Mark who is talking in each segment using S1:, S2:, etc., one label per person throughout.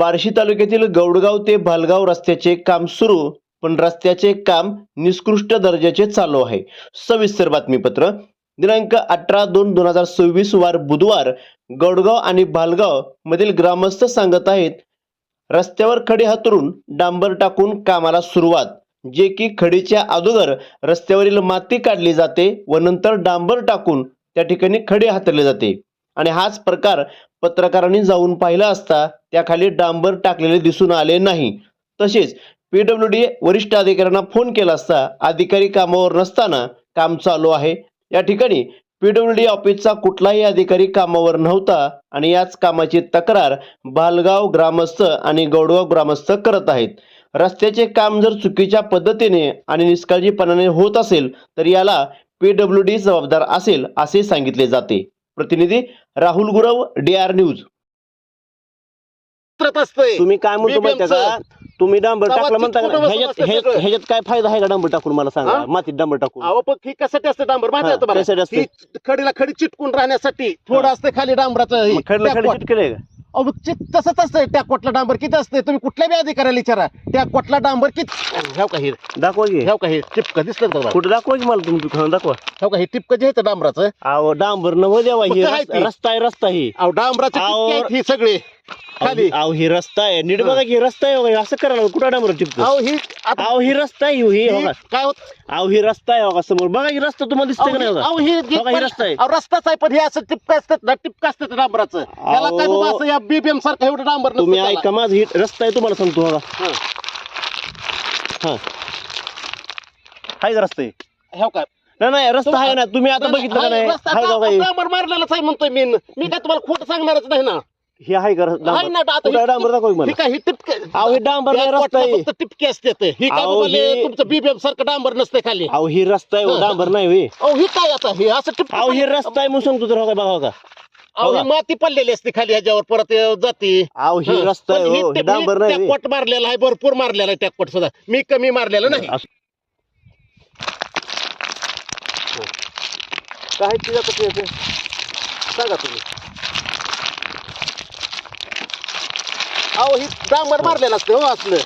S1: बार्शी तालुक्यातील गौडगाव ते भालगाव रस्त्याचे काम सुरू पण रस्त्याचे काम निकृष्ट दर्जाचे चालू आहे. सविस्तर बातमीपत्र दिनांक अठरा दोन दोन हजार सव्वीस वार बुधवार गौडगाव आणि भालगाव मधील ग्रामस्थ सांगत आहेत रस्त्यावर खडे हातरून डांबर टाकून कामाला सुरुवात जे की खडीच्या अगोदर रस्त्यावरील माती काढली जाते व नंतर डांबर टाकून त्या ठिकाणी खडे हातरले जाते. आणि हाच प्रकार पत्रकारांनी जाऊन पाहिला असता त्याखाली डांबर टाकलेले दिसून आले नाही. तसेच पीडब्ल्यू डी वरिष्ठ अधिकाऱ्यांना फोन केला असता अधिकारी कामावर नसताना काम चालू आहे. या ठिकाणी पीडब्ल्यू डी ऑफिसचा कुठलाही अधिकारी कामावर नव्हता आणि याच कामाची तक्रार बालगाव ग्रामस्थ आणि गौडगाव ग्रामस्थ करत आहेत. रस्त्याचे काम जर चुकीच्या पद्धतीने आणि निष्काळजीपणाने होत असेल तर याला पीडब्ल्यू डी जबाबदार असेल असे सांगितले जाते. प्रतिनिधी Rahul Gurav D R news तुम्ही काय म्हणतो माहितीये का? तुम्ही डांबर टाकलं म्हणता का? ह्याच्यात काय फायदा आहे का डांबर टाकून मला सांगा?
S2: हा?
S1: मातीत डांबर टाकून.
S2: अहो पण ही कशासाठी असते डांबर? माहिती
S1: हा,
S2: आहे तुम्हाला?
S1: कशासाठी असते?
S2: ही खडीला खडी चिटकून राहण्यासाठी थोडं असते खाली डांबराचं. हे,
S1: मग खडलं खडी. चिटकलंय का?
S2: तसंच असतंय. त्या कोटला डांबर किती असते तुम्ही कुठल्या बी अधिकाऱ्याला विचारा. त्या कोटला डांबर किती ह्याव का हे?
S1: दाखवा की.
S2: ह्याव का हे? टिपक दिसलं का तुम्हाला?
S1: कुठं दाखवा की मला तुम्ही दुकान दाखवा.
S2: ह्याव का हे? टिपक जे आहे डांबराचं.
S1: अहो डांबर न हो
S2: मग
S1: ही.
S2: काय
S1: रस्ता
S2: ते?
S1: रस्ता आहे रस्ता ही
S2: अहो डांबराचे आहेत ही सगळे. खाली.
S1: अहो ही रस्ता आहे. नीट बघा की रस्ता आहे बघा. असं करायला कुठं डांबर टिपक
S2: अहो ही आता
S1: अहो ही रस्ता आहे हो, ही
S2: ही
S1: बघा.
S2: काय होत
S1: अहो ही रस्ता आहे बघा समोर. बघा की रस्ता तुम्हाला दिसतोय का नाही बघा?
S2: अहो ही
S1: बघा, ही रस्ता आहे.
S2: अहो, रस्ताच आहे पण हे असं टिपक असतात ना टिपक असतात डांबराचं. याला काय. बाबा असं या बीबीएम सारखं एवढं डांबर नसतं
S1: तुम्ही
S2: त्याला.
S1: ऐका माझं ही रस्ता आहे तुम्हाला सांगतो बघा.
S2: हं.
S1: हा. हाय का रस्ता आहे?
S2: ह्याव काय?
S1: नाही नाही रस्ता आहे ना. तुम्ही आता बघितलं का नाही? हाय का
S2: डांबर मारलेलाच आहे म्हणतोय मी. मी काय तुम्हाला खोटं सांगणारच नाही ना?
S1: हे आहे का
S2: आहे
S1: डांबर.
S2: ना आता
S1: कुठं
S2: ही-
S1: डांबर? दाखवा की
S2: ही
S1: मला
S2: काय ही टिपके
S1: अहो, हे डांबर नाही,
S2: त्या
S1: रस्ता आहे.
S2: कोटला फक्त टिपके असते ते. ही काय
S1: अहो, हे-
S2: तुमचं बीबीएम सारखं डांबर नसते खाली.
S1: अहो ही रस्ता आहे हो. डांबर नाही होय.
S2: अहो ही काय आता? हे असं टिपके
S1: अहो ही रस्ता आहे म्हणून सांगतो तर हो का बघा हो का.
S2: अहो ही माती पडलेली असते खाली ह्याच्यावर परत हे जाते.
S1: अहो ही. रस्ता आहे
S2: ही
S1: हो हे
S2: टिप-
S1: डांबर नाही होय.
S2: टॅकवॉट मारलेला आहे भरपूर मारलेला आहे टॅकवॉट सुद्धा. मी कमी मारलेलं नाही.
S1: असं- काय ते आता ते- ते-
S2: सांगा तुम्ही. अहो ही डांबर मारलेलं असते हो असलं.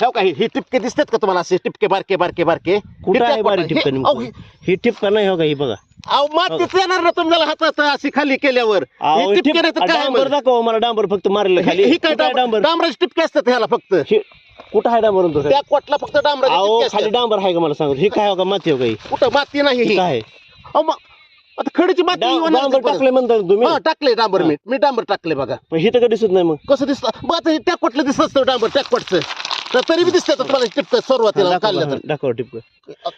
S2: ठेव का ही ही टिपके दिसतात का तुम्हाला असे? टिपके बारके बारके बारके.
S1: कुठं आहे
S2: हे
S1: बारीक
S2: हे-
S1: टिपका
S2: अहो,
S1: नेमकं?
S2: ही-
S1: ही टिपका नाही हो का ही बघा.
S2: अहो मातीच येणार ना तुम्हाला हातात अशी खाली केल्यावर.
S1: अहो,
S2: ही टिपके
S1: टिप-
S2: नाही तर काय
S1: डांबर
S2: मग?
S1: दाखवा मला डांबर फक्त मारलं खाली.
S2: ही काय
S1: कुठं आहे
S2: डांबर?
S1: डांबर?
S2: डांबराचे टिपके असतात ह्याला फक्त.
S1: हे- कुठं आहे डांबर म्हणतो
S2: त्या कोटला फक्त डांबराचे
S1: अहो
S2: टिपके
S1: खाली
S2: असतात.
S1: डांबर आहे का मला सांगतो हे काय हो का माती हो का ही?
S2: कुठं? माती नाही ही
S1: काय
S2: अहो, मग आता खडीची माती
S1: डा-
S2: येऊन
S1: डांबर. टाकले म्हणता तुम्ही
S2: हा टाकले डांबर. मी मी डांबर टाकले बघा
S1: पण हे तर दिसत नाही मग
S2: कसं दिसतं मग आता हे कोटलं दिसत असतं डांबर कोटचं तर तरी बी दिसतं तुम्हाला टिपक सुरुवातीला काढलं
S1: दाखवा
S2: तर
S1: दाखवा टिपक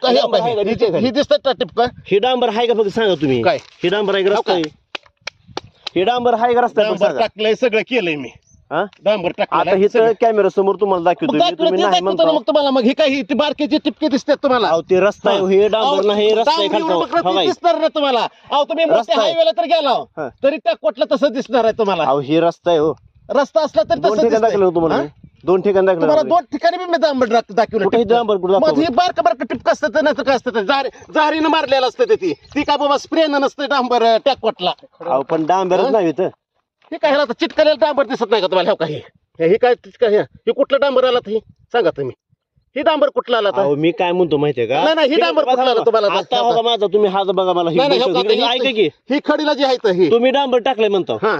S2: हे
S1: डांबर आहे का?
S2: बघा,
S1: दिसतंय
S2: हे-
S1: का?
S2: हे दिसतं का टिपक
S1: हे डांबर आहे का फक्त सांगा तुम्ही
S2: काय?
S1: हे डांबर आहे का
S2: हो
S1: रस्ता
S2: का?
S1: आहे हे डांबर आहे का रस्ता आहे फक्त
S2: डांबर
S1: सांगा.
S2: टाकलंय सगळं केलंय मी
S1: हा?
S2: डांबर
S1: आता हे कॅमेरा समोर तुम्हाला दाखवतो मी, तुम्ही नाही
S2: मग
S1: म्हणता
S2: तुम्हाला मग हे काही ती बारकेचे टिपके दिसतात तुम्हाला
S1: अहो ते रस्ता आहे हे डांबर नाही हे रस्ता आहे खालचा हो
S2: ती? दिसणार ना तुम्हाला अहो तुम्ही
S1: रस्ता
S2: मोठ्या
S1: आहे.
S2: हायवेला तर गेला
S1: हा.
S2: तरी त्या कोटला तसं दिसणार आहे तुम्हाला
S1: अहो हे रस्ता आहे हो
S2: रस्ता असला तरी
S1: दोन
S2: तसं
S1: ठिकाण दाखवलं
S2: दिसतंय.
S1: तुम्हाला
S2: हा?
S1: मी. दोन ठिकाण दाखवलं
S2: तुम्हाला
S1: तुम्हाला.
S2: दोन ठिकाणी बी मी डांबर दाख- दाखवलं
S1: कुठे
S2: टिपकं.
S1: कुठं
S2: मग हे बारक बारक टिपक असतं नाही तर काय असतं ते जारी जारीनं मारलेलं असतं ते ती ती काय बाबा स्प्रेनं नसतं डांबर टॅकवटला
S1: अहो पण डांबरच
S2: हा?
S1: नाही इथं
S2: हे काय ह्याला चिटकलेलं डांबर दिसत नाही का तुम्हाला ह्या काही? हे काय चिटका हे हे कुठलं डांबर आला हे? सांगा तुम्ही. ही डांबर कुठला आला आता?
S1: अहो मी काय म्हणतो माहितीये का?
S2: नाही, नाही, ही डांबर कुठला आला तुम्हाला आता?
S1: आता हो का माझा तुम्ही हात बघा मला ही
S2: नाही, नाही,
S1: गोष्ट-
S2: हे बघा,
S1: ऐका
S2: ही-
S1: की.
S2: ही खडीला जी आहे तर ही.
S1: तुम्ही डांबर टाकलाय म्हणतो.
S2: हा.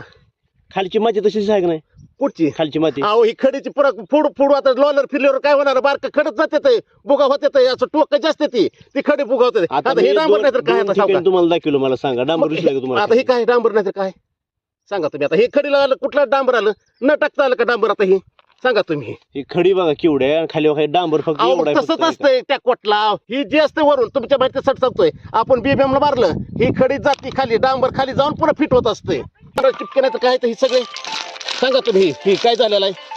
S1: खालची माती तशीच आहे का नाही?
S2: कुठची?
S1: खालची माती.
S2: अहो ही खडीची पुरा फोड फोड आता लोलर फिरल्यावर काय होणार? बारक खडत जाते ते बुगा होते ते असं टोक जास्त ती ती खडी बुगा होते.
S1: आता
S2: आता हे डांबर
S1: दोन-
S2: नाही तर काय
S1: दोन
S2: आता
S1: ठिकाणी
S2: सावकार?
S1: तुम्हाला दाखवलं मला सांगा. डांबर
S2: मग
S1: दिसलं का तुम्हाला?
S2: आता हे काय डांबर नाही तर काय? सांगा तुम्ही आता. हे खडीला आलं कुठला डांबर आलं? न टाकता आलं का डांबर आता हे? सांगा तुम्ही.
S1: ही खडी बघा केवढे आहे आणि खाली बघा हे डांबर फक्त
S2: अहो
S1: एवढं आहे
S2: तसंच
S1: फक्त.
S2: असतंय त्या कोटला. ही जी असते वरून तुमच्या माहितीसाठी सांगतोय. आपण बीबीएम ला मारलं ही खडी जाती खाली डांबर खाली जाऊन पुन्हा फिट होत असते. चिपके नाही तर काय तर ही सगळे? सांगा तुम्ही ही काय झालेलं आहे?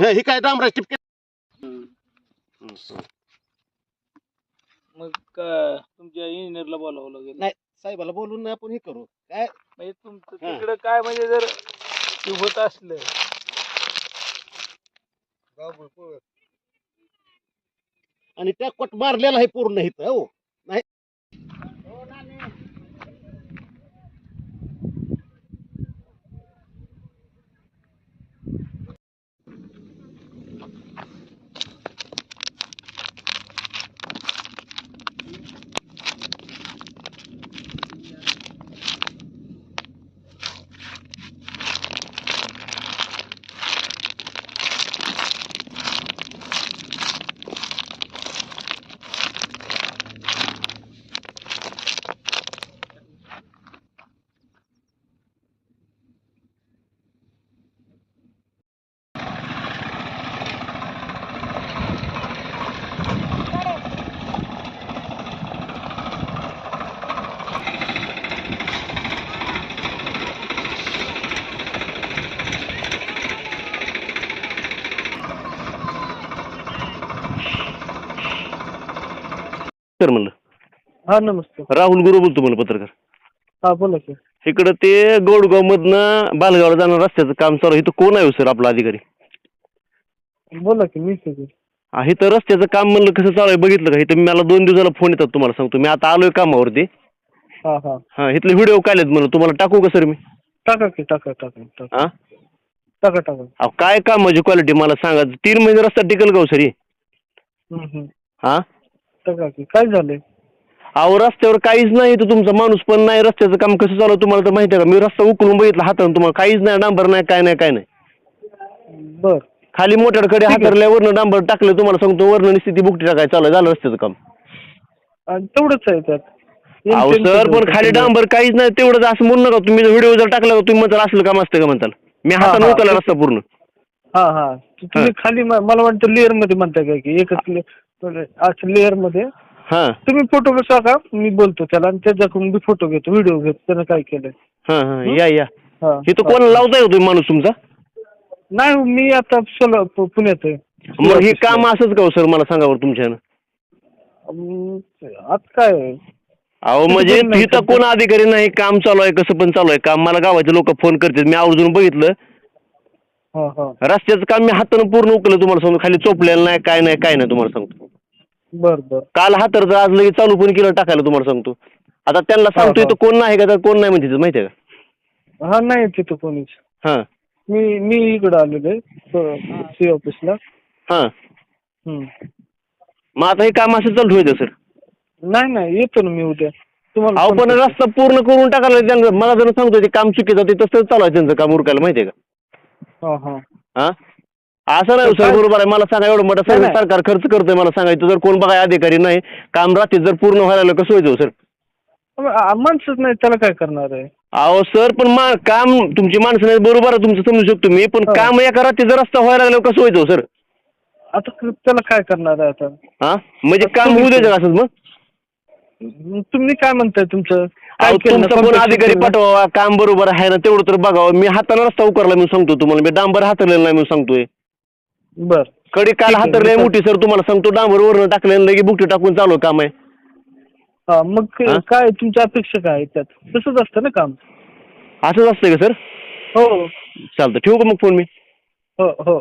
S2: हे, ही काय डांबरा चिपके
S3: मग का तुमच्या इंजिनियरला बोलावं लागेल?
S2: नाही साहेबाला बोलून नाही आपण हे करू. काय?
S3: म्हणजे तुमचं
S2: हा.
S3: तिकडं काय म्हणजे जर ते होत असलं.
S2: आणि त्या कोट मारलेला आहे पूर्ण इथं हो नाही
S1: नमस्कार म्हणलं.
S4: हा नमस्ते
S1: राहुल गुरु बोलतो म्हणलं पत्रकार.
S4: हा बोला की.
S1: इकडं ते गोडगाव मधनं बालगावला जाणार रस्त्याचं काम चालू आहे. इथं कोण आहे हो सर आपला अधिकारी?
S4: बोला की आहे की.
S1: हा, इथं रस्त्याचं काम म्हणलं कसं चालू आहे बघितलं का? इथं मला दोन दिवसाला फोन येतात तुम्हाला सांगतो. मी आता आलोय कामावरती.
S4: हा हा.
S1: हा इथले व्हिडिओ काढलेत म्हणलं. तुम्हाला टाकू का सर मी?
S4: टाका की टाका टाका टाका.
S1: हा?
S4: टाका टाका.
S1: अहो काय कामाची क्वालिटी मला सांगा. तीन महिने रस्ता टिकल का हो सर हे?
S4: हम्म, हम्म.
S1: हा?
S4: टाका की काय झालंय?
S1: अहो रस्त्यावर काहीच नाही तर तुमचा माणूस पण नाही. रस्त्याचं काम कसं चालू तुम्हाला तर माहिती आहे का? मी रस्ता उकलून बघितला हातानं तुम्हाला. काहीच नाही डांबर नाही काय नाही काय नाही.
S4: बर.
S1: खाली मोठ्याकडे हातरल्या वरनं डांबर टाकलं तुम्हाला सांगतो वरनं निस्थिती बुकटी टाकाय चालू आहे, झालं रस्त्याचं काम.
S4: आणि तेवढंच आहे त्यात.
S1: अहो सर पण खाली डांबर काहीच नाही. तेवढंच असं म्हणू नका तुम्ही. व्हिडिओ जर टाकला का तुम्ही म्हणताल असलं काम असतं का म्हणताल? मी
S4: हा,
S1: हातानं
S4: हा.
S1: रस्ता पूर्ण.
S4: हा हा. तुम्ही खाली म- मला वाटतं लेअरमध्ये म्हणताय काय की एकच लेअरमध्ये.
S1: हां.
S4: तुम्ही फोटो का? मी बोलतो त्याला आणि त्याच्याकडून मी फोटो घेतो व्हिडिओ घेतो त्यानं काय केलंय.
S1: हां हां या या.
S4: हा.
S1: हे तर कोणाला लावताय हो तुम्ही माणूस तुमचा?
S4: नाही मी आता सोला पु- पुण्यात आहे.
S1: मग हे काम असंच का हो सर? मला सांगा बरं तुमच्यानं.
S4: अं, आता काय? आहे?
S1: अहो
S4: तिथं
S1: म्हणजे इथं
S4: करत.
S1: कोण अधिकारी नाही काम चालू आहे कसं पण चालू आहे. काम मला गावाचे लोक फोन करतात मी आवर्जून बघितलं.
S4: हा हा.
S1: रस्त्याचं काम मी हातानं पूर्ण उकलं तुम्हाला सांगतो. खाली चोपलेलं नाही काय नाही काय नाही तुम्हाला सांगतो.
S4: बर बर.
S1: काल हातरचं आज लगेच चालू पण केलं टाकायला तुम्हाला सांगतो. आता त्यांना सांगतो
S4: हा.
S1: इथं कोण नाही का तर कोण नाही म्हणते माहिती आहे का?
S4: हा नाही तिथं कोणीच.
S1: हां.
S4: मी मी इकडं आलेलो आहे सी ऑफिसला.
S1: हां.
S4: हम्म.
S1: मग आता हे काम असं चालू ठेवायचं सर?
S4: नाही नाही येतो ना मी उद्या. तुम्हाला
S1: अहो
S4: phone
S1: पण
S4: करतो.
S1: रस्ता पूर्ण करून टाकायला त्यांचं मला जर सांगतो ते काम चुकीचं ते तसं चालू आहे त्यांचं काम उरकायला माहिती आहे का?
S4: हा हा.
S1: हा? असं नाही सर बरोबर आहे. मला सांगा एवढं मोठं
S4: नाही.
S1: सरकार खर्च करतोय मला सांगायचं जर कोण बघाय अधिकारी नाही काम रात्री जर पूर्ण व्हायला कसं व्हायचं हो, सर
S4: माणसंच नाही त्याला काय करणार आहे?
S1: अहो सर पण मा काम तुमची माणसं नाही बरोबर आहे तुमचं समजू शकतो मी पण
S4: हो.
S1: काम एका रात्री जर रस्ता व्हायला लागलं कसं व्हायचं हो, सर?
S4: आता त्याला काय करणार आहे आता?
S1: हा? म्हणजे काम होऊ द्यायचं असंच मग?
S4: तुम्ही काय म्हणताय तुमचं?
S1: कोण अधिकारी? पाठवा काम बरोबर आहे ना तेवढं तर बघावं. मी हाताने रस्ता उकरला मी सांगतो तुम्हाला. मी डांबर हातरलेला नाही मी सांगतोय.
S4: बर.
S1: कडी काल हातरले मोठी सर तुम्हाला सांगतो डांबर वरनं टाकलं लगे बुकटी टाकून चालू काम आहे.
S4: हा मग क-
S1: हा?
S4: काय तुमच्या अपेक्षा काय आहेत त्यात? तसंच असतं ना काम?
S1: असंच असतंय का सर?
S4: हो.
S1: चालतं ठेवू का मग फोन मी?
S4: हो हो.